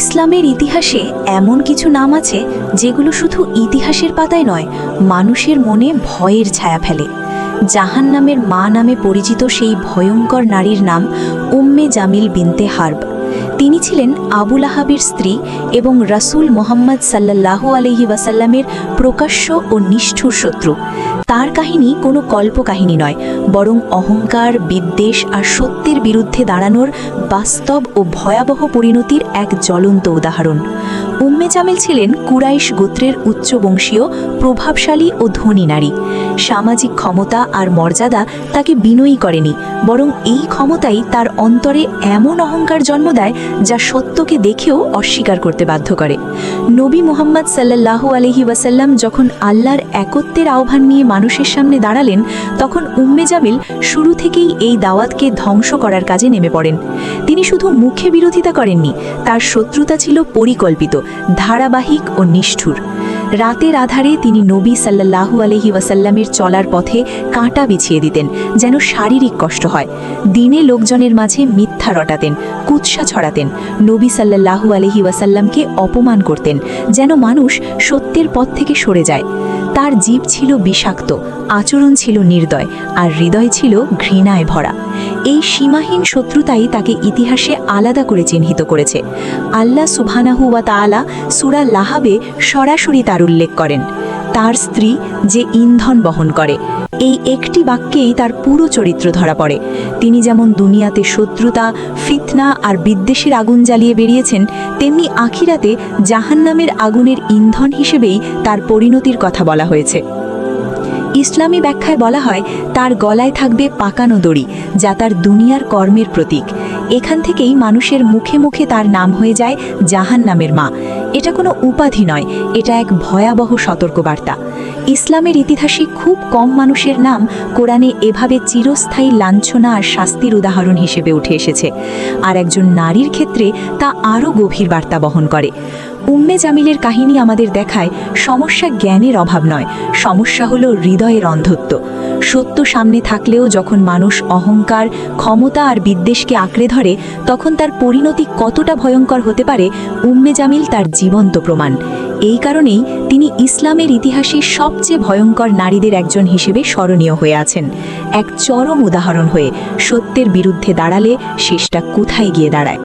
ইসলামের ইতিহাসে এমন কিছু নাম আছে যেগুলো শুধু ইতিহাসের পাতায় নয়, মানুষের মনে ভয়ের ছায়া ফেলে। জাহান নামের মা নামে পরিচিত সেই ভয়ঙ্কর নারীর নাম উম্মে জামিল বিনতে হার্ব। তিনি ছিলেন আবুল আহাবের স্ত্রী এবং রাসূল মোহাম্মদ সাল্লাল্লাহু আলহি ওয়াসাল্লামের প্রকাশ্য ও নিষ্ঠুর শত্রু। তার কাহিনী কোনো কল্পকাহিনী নয়, বরং অহংকার, বিদ্বেষ আর সত্যের বিরুদ্ধে দাঁড়ানোর বাস্তব ও ভয়াবহ পরিণতির এক জ্বলন্ত উদাহরণ। উম্মে জামিল ছিলেন কুরাইশ গোত্রের উচ্চবংশীয়, প্রভাবশালী ও ধনী নারী। সামাজিক ক্ষমতা আর মর্যাদা তাকে বিনয়ী করেনি, বরং এই ক্ষমতাই তার অন্তরে এমন অহংকার জন্ম দেয় যা সত্যকে দেখেও অস্বীকার করতে বাধ্য করে। নবী মোহাম্মদ সাল্লাল্লাহু আলহি ওয়াসাল্লাম যখন আল্লাহর একত্বের আহ্বান নিয়ে মানুষের সামনে দাঁড়ালেন, তখন উম্মে জামিল শুরু থেকেই এই দাওয়াতকে ধ্বংস করার কাজে নেমে পড়েন। তিনি শুধু মুখে বিরোধিতা করেননি, তার শত্রুতা ছিল পরিকল্পিত, ধারাবাহিক ও নিষ্ঠুর। রাতের আধারে তিনি নবী সাল্লাল্লাহু আলহি ওয়াসাল্লামের চলার পথে কাঁটা বিছিয়ে দিতেন, যেন শারীরিক কষ্ট হয়। দিনে লোকজনের মাঝে মিথ্যা রটাতেন, কুৎসা ছড়াতেন। নবী সাল্লাল্লাহু আলহি ওয়াসাল্লামকে অপমান করতেন, যেন মানুষ সত্যের পথ থেকে সরে যায়। তার জীব ছিল বিষাক্ত, আচরণ ছিল নির্দয়, আর হৃদয় ছিল ঘৃণায় ভরা। এই সীমাহীন শত্রুতাই তাকে ইতিহাসে আলাদা করে চিহ্নিত করেছে। আল্লাহ সুবহানাহু ওয়া তাআলা সূরা লাহাবে সরাসরি তার উল্লেখ করেন, তার স্ত্রী যে ইন্ধন বহন করে। এই একটি বাক্যেই তার পুরো চরিত্র ধরা পড়ে। তিনি যেমন দুনিয়াতে শত্রুতা, ফিতনা আর বিদ্বেষের আগুন জ্বালিয়ে বেরিয়েছেন, তেমনি আখিরাতে জাহান্নামের আগুনের ইন্ধন হিসেবেই তার পরিণতির কথা বলা হয়েছে। ইসলামী ব্যাখ্যায় বলা হয়, তার গলায় থাকবে পাকানো দড়ি, যা তার দুনিয়ার কর্মের প্রতীক। এখান থেকেই মানুষের মুখে মুখে তার নাম হয়ে যায় জাহান নামের মা। এটা কোনো উপাধি নয়, এটা এক ভয়াবহ সতর্কবার্তা। ইসলামের ইতিহাসে খুব কম মানুষের নাম কোরআনে এভাবে চিরস্থায়ী লাঞ্ছনা আর শাস্তির উদাহরণ হিসেবে উঠে এসেছে। আর একজন নারীর ক্ষেত্রে তা আরও গভীর বার্তা বহন করে। উম্মে জামিলের কাহিনী আমাদের দেখায়, সমস্যা জ্ঞানের অভাব নয়, সমস্যা হলো হৃদয়ের অন্ধত্ব। সত্য সামনে থাকলেও যখন মানুষ অহংকার, ক্ষমতা আর বিদ্বেষকে আঁকড়ে ধরে, তখন তার পরিণতি কতটা ভয়ঙ্কর হতে পারে, উম্মে জামিল তার জীবন্ত প্রমাণ। এই কারণেই তিনি ইসলামের ইতিহাসে সবচেয়ে ভয়ঙ্কর নারীদের একজন হিসেবে স্মরণীয় হয়ে আছেন। এক চরম উদাহরণ হয়ে সত্যের বিরুদ্ধে দাঁড়ালে শেষটা কোথায় গিয়ে দাঁড়ায়?